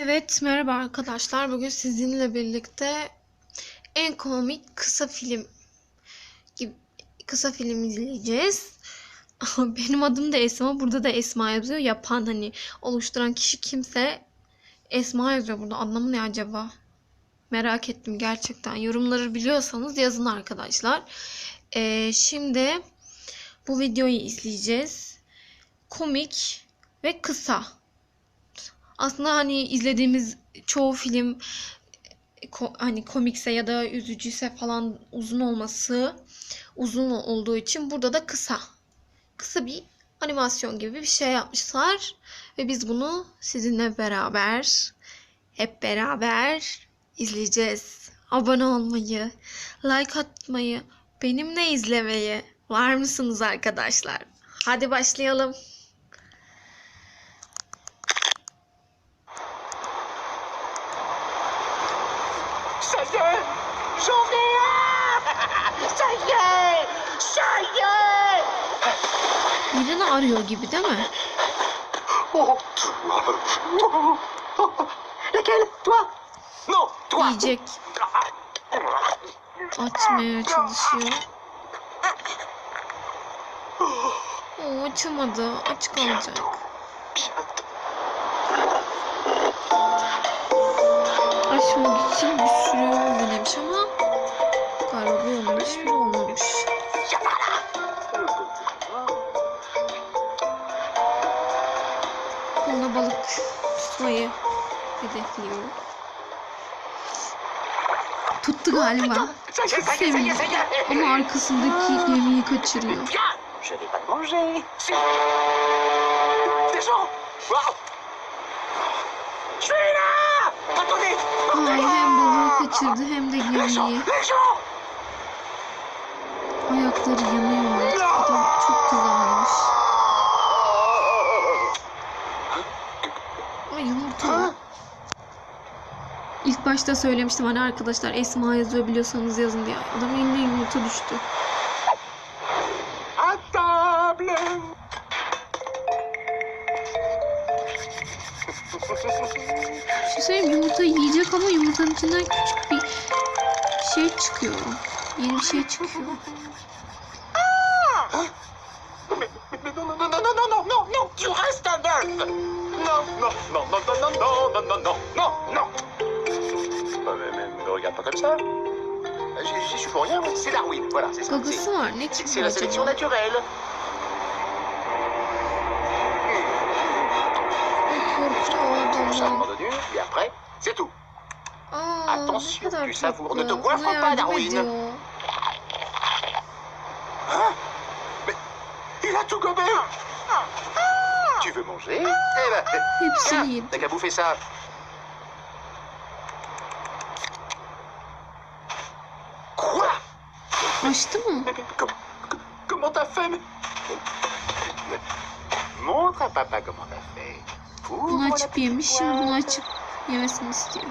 Evet, merhaba arkadaşlar. Bugün sizinle birlikte en komik kısa film gibi kısa film izleyeceğiz. Benim adım da Esma. Burada da Esma yazıyor. Yapan hani oluşturan kişi kimse Esma yazıyor burada. Anlamı ne acaba? Merak ettim gerçekten. Yorumları biliyorsanız yazın arkadaşlar. Ee, şimdi bu videoyu izleyeceğiz. Komik ve kısa. Aslında hani izlediğimiz çoğu film ko- hani komikse ya da üzücüyse falan uzun olması uzun olduğu için burada da kısa. Kısa bir animasyon gibi bir şey yapmışlar ve biz bunu sizinle beraber hep beraber izleyeceğiz. Abone olmayı, like atmayı, benimle izlemeyi var mısınız arkadaşlar? Hadi başlayalım. Ça y est J'en ai un Ça y est Ça y est Birini arıyor gibi değil mi? Oh, toi Laquelle Toi Non, toi Yiyecek. Açmaya çalışıyor. Oo, açamadı. Aç kalacak başıma gideceğim bir sürü yol denemiş ama galiba yanlış bir olmamış. Kola balık tutmayı hedefliyorum. Tuttu galiba. Çok sevindim. Ama arkasındaki gemiyi kaçırıyor. Je vais pas te manger. Des gens! Wow! Je suis là! Ay hem balığı kaçırdı hem de gemiyi. Ayakları yanıyor artık. Adam çok kızarmış. Ay yumurta. İlk başta söylemiştim hani arkadaşlar Esma yazıyor biliyorsanız yazın diye. Adamın eline yumurta düştü. À Şey söyleyeyim yumurta yiyecek ama yumurtanın içinden küçük bir şey çıkıyor. Yeni bir şey çıkıyor. Gagası var ne çıkıyor acaba? et après, c'est tout. Attention, tu savoures, ne te goiffe pas, Darwin. Hein, hein Mais il a tout gobé. Tu veux manger? Ah. Eh ben, ah. t'as qu'à bouffer ça. Quoi? Mais Comment t'as fait? Montre à papa comment t'as fait. Bunu açıp yemiş. Şimdi bunu açıp yemesini istiyor.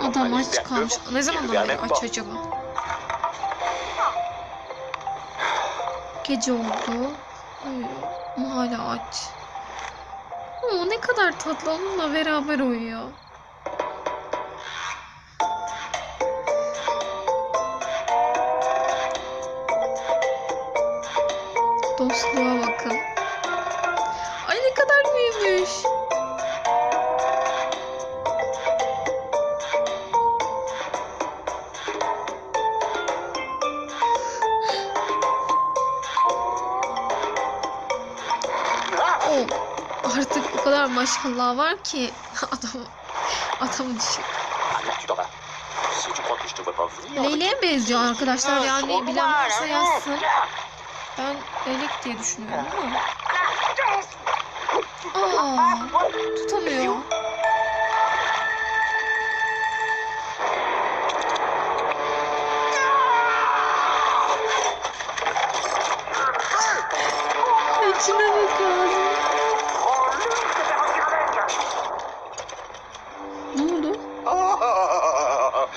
Adam aç kalmış. Ne zaman dolayı aç acaba? Gece oldu. Uyuyor. Ama hala aç. Oo, ne kadar tatlı onunla beraber uyuyor. Dostluğa bakın. Ay ne kadar büyümüş. Oh, artık o kadar maşallah var ki adam adamın dışı. Leyle'ye benziyor arkadaşlar yani bilen varsa yazsın. Ben leylek diye düşünüyorum ama. Aa, tutamıyor.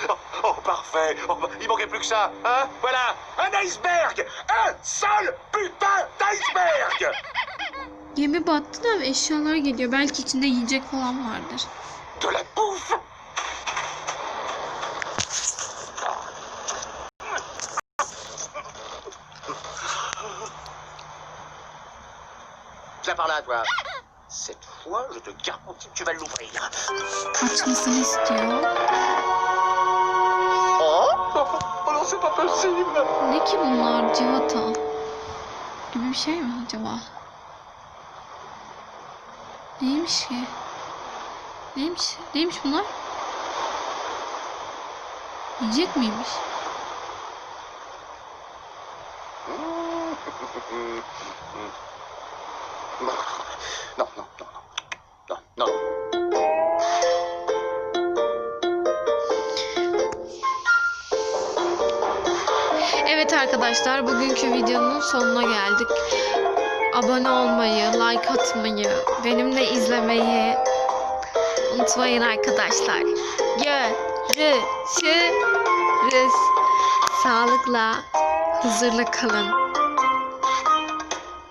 Oh, oh, parfait. Oh, bah, il manquait plus que ça, hein? Voilà, un iceberg Un seul putain d'iceberg Gemi battı da eşyalar geliyor. Belki içinde yiyecek falan vardır. De la bouffe Viens par là, toi. Cette fois, je te garantis que tu vas l'ouvrir. Istiyor. C'est pas possible. Ne ki bunlar? Civata. Gibi bir şey mi acaba? Neymiş ki? Neymiş? Neymiş bunlar? Yiyecek miymiş? Non, non, non, non, non, non. Evet arkadaşlar bugünkü videonun sonuna geldik. Abone olmayı, like atmayı, benimle izlemeyi unutmayın arkadaşlar. Görüşürüz. Sağlıkla, huzurla kalın.